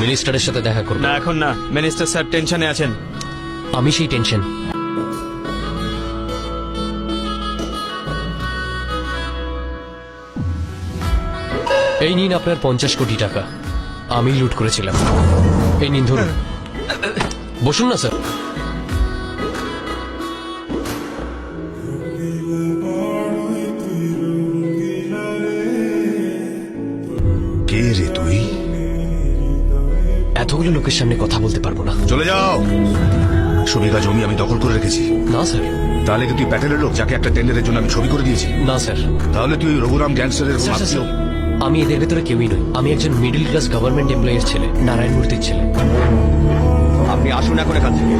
মিনিস্টারের সাথে দেখা করব। না এখন না। মিনিস্টার স্যার টেনশনে আছেন। আমি সেই টেনশন। এই নিন আপনার পঞ্চাশ কোটি টাকা। আমি লুট করেছিলাম। এই নিন ধরুন। বসুন না স্যার। এতগুলো লোকের সামনে কথা বলতে পারব না। চলে যাও। সুবিঘা জমি আমি দখল করে রেখেছি। না স্যার। তাহলে কি তুই প্যাটেলের লোক যাকে একটা টেন্ডারের জন্য আমি ছবি করে দিয়েছি? না স্যার। তাহলে তুই ওই রঘুরাম গ্যাংস্টারের স্যার, স্যার, স্যার, আমি এদের ভেতরে কেউই নই। আমি একজন মিডল ক্লাস গভর্নমেন্ট এমপ্লয়ের ছেলে নারায়ণ মূর্তির ছেলে। আপনি আসুন এখন এখান থেকে।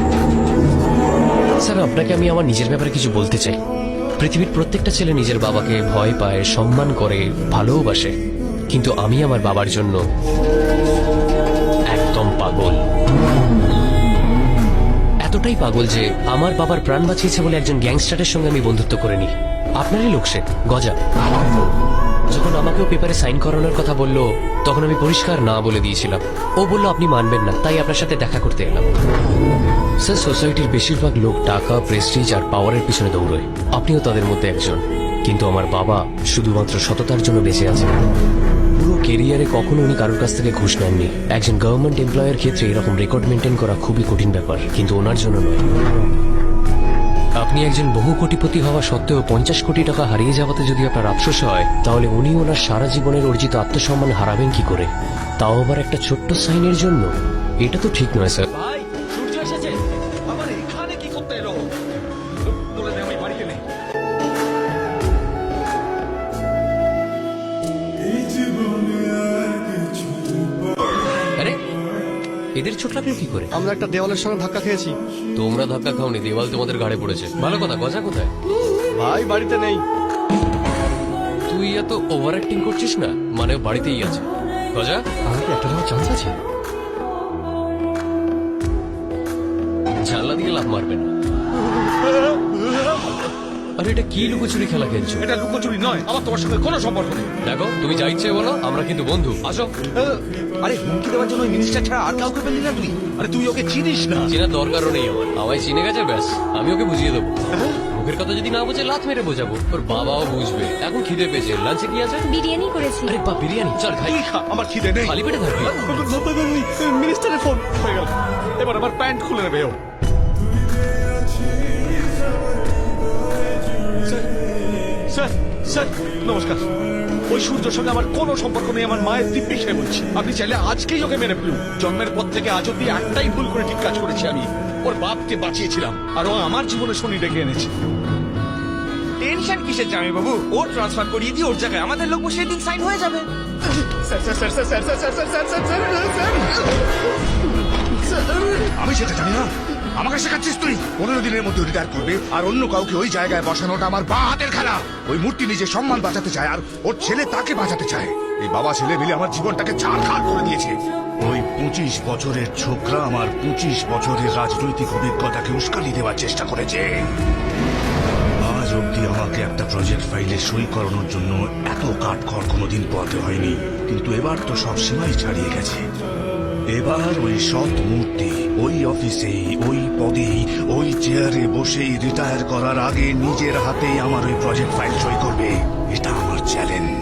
স্যার আপনাকে আমি আমার নিজের ব্যাপারে কিছু বলতে চাই। পৃথিবীর প্রত্যেকটা ছেলে নিজের বাবাকে ভয় পায় সম্মান করে ভালোবাসে কিন্তু আমি আমার বাবার জন্য পাগল। এতটাই পাগল যে আমার বাবার প্রাণ বাঁচিয়েছে বলে একজন গ্যাংস্টারের সঙ্গে আমি বন্ধুত্ব করে নিই। আপনারই লোক সে গজা যখন আমাকেও পেপারে সাইন করানোর কথা বলল, তখন আমি পরিষ্কার না বলে দিয়েছিলাম। ও বলল, আপনি মানবেন না, তাই আপনার সাথে দেখা করতে এলাম। স্যার, সোসাইটির বেশিরভাগ লোক টাকা প্রেস্টিজ আর পাওয়ারের পিছনে দৌড়য়। আপনিও তাদের মধ্যে একজন। কিন্তু আমার বাবা শুধুমাত্র সততার জন্য বেঁচে আছে পুরো কেরিয়ারে কখনো উনি কারোর কাছ থেকে ঘুষ নেননি। একজন গভর্নমেন্ট এমপ্লয়ের ক্ষেত্রে এরকম রেকর্ড মেনটেন করা খুবই কঠিন ব্যাপার, কিন্তু ওনার জন্য নয়। আপনি একজন বহু কোটিপতি হওয়া সত্ত্বেও পঞ্চাশ কোটি টাকা হারিয়ে যাওয়াতে যদি আপনার আফসোস হয়, তাহলে উনি ওনার সারা জীবনের অর্জিত আত্মসম্মান হারাবেন কি করে? তাও আবার একটা ছোট্ট সাইনের জন্য? এটা তো ঠিক নয়, স্যার। এদের চোট লাগল কি করে? আমরা একটা দেওয়ালের সঙ্গে ধাক্কা খেয়েছি। তোমরা ধাক্কা খাওনি দেওয়াল তোমাদের ঘাড়ে পড়েছে। ভালো কথা গজা কোথায়? ভাই বাড়িতে নেই। তুই এত ওভার অ্যাক্টিং করছিস না? মানে বাড়িতেই আছে। গজা? আমাকে একটা চান্স আছে। জানলা দিয়ে লাভ মারবে না। আরে এটা কি লুকোচুরি খেলা খেলছো? এটা লুকোচুরি নয় আমার তোমার সঙ্গে কোনো সম্পর্ক নেই। দেখো তুমি যা ইচ্ছে বলো আমরা কিন্তু বন্ধু। আসো। আরে হুমকি দেওয়ার জন্য মিনিস্টার ছাড়া আর কাউকে পেলি না তুই? আরে তুই ওকে চিনিস না? চেনার দরকারও নেই আমার। আমায় চিনে গেছে ব্যাস। আমি ওকে বুঝিয়ে দেবো। মুখের কথা যদি না বুঝে লাত মেরে বোঝাবো। ওর বাবাও বুঝবে। এখন খিদে পেয়েছে। লাঞ্চে কি আছে? বিরিয়ানি করেছি। আরে বা বিরিয়ানি। চল খাই। তুই খা, আমার খিদে নেই। খালি পেটে থাকবি? মিনিস্টারের ফোন হয়ে গেল। এবার আমার প্যান্ট খুলে নেবে ও। স্যার স্যার নমস্কার। ওই সূর্যের সঙ্গে আমার কোনো সম্পর্ক নেই আমার মায়ের দিব্যি সে বলছি আপনি চাইলে আজকেই ওকে মেরে ফেলুন জন্মের পর থেকে আজ অব্দি একটাই ভুল করে ঠিক কাজ করেছি আমি ওর বাপকে বাঁচিয়েছিলাম আর ও আমার জীবনে শনি ডেকে এনেছি টেনশন কিসের জামাই বাবু ও ট্রান্সফার করিয়ে দিয়ে ওর জায়গায় আমাদের লোক বসে দিন সাইন হয়ে যাবে আমি সেটা জানি না আমাকে শেখাচ্ছিস তুই? পনেরো দিনের মধ্যে রিটায়ার করবে আর অন্য কাউকে ওই জায়গায় বসানোটা আমার বা হাতের খেলা। ওই মূর্তি নিজের সম্মান বাঁচাতে চায় আর ওর ছেলে তাকে বাঁচাতে চায়। এই বাবা ছেলে মিলে আমার জীবনটাকে ছাড় করে দিয়েছে। ওই পঁচিশ বছরের ছোকরা আমার পঁচিশ বছরের রাজনৈতিক অভিজ্ঞতাকে উস্কানি দেওয়ার চেষ্টা করেছে। আজ অব্দি আমাকে একটা প্রজেক্ট ফাইলে সই করানোর জন্য এত কাঠখড় কোনোদিন পথে হয়নি। কিন্তু এবার তো সব সীমাই ছাড়িয়ে গেছে। এবার ওই সৎ মূর্তি, ওই অফিসেই ওই পদেই ওই চেয়ারে বসেই রিটায়ার করার আগে নিজের হাতেই আমার ওই প্রজেক্ট ফাইল সই করবে। এটা আমার চ্যালেঞ্জ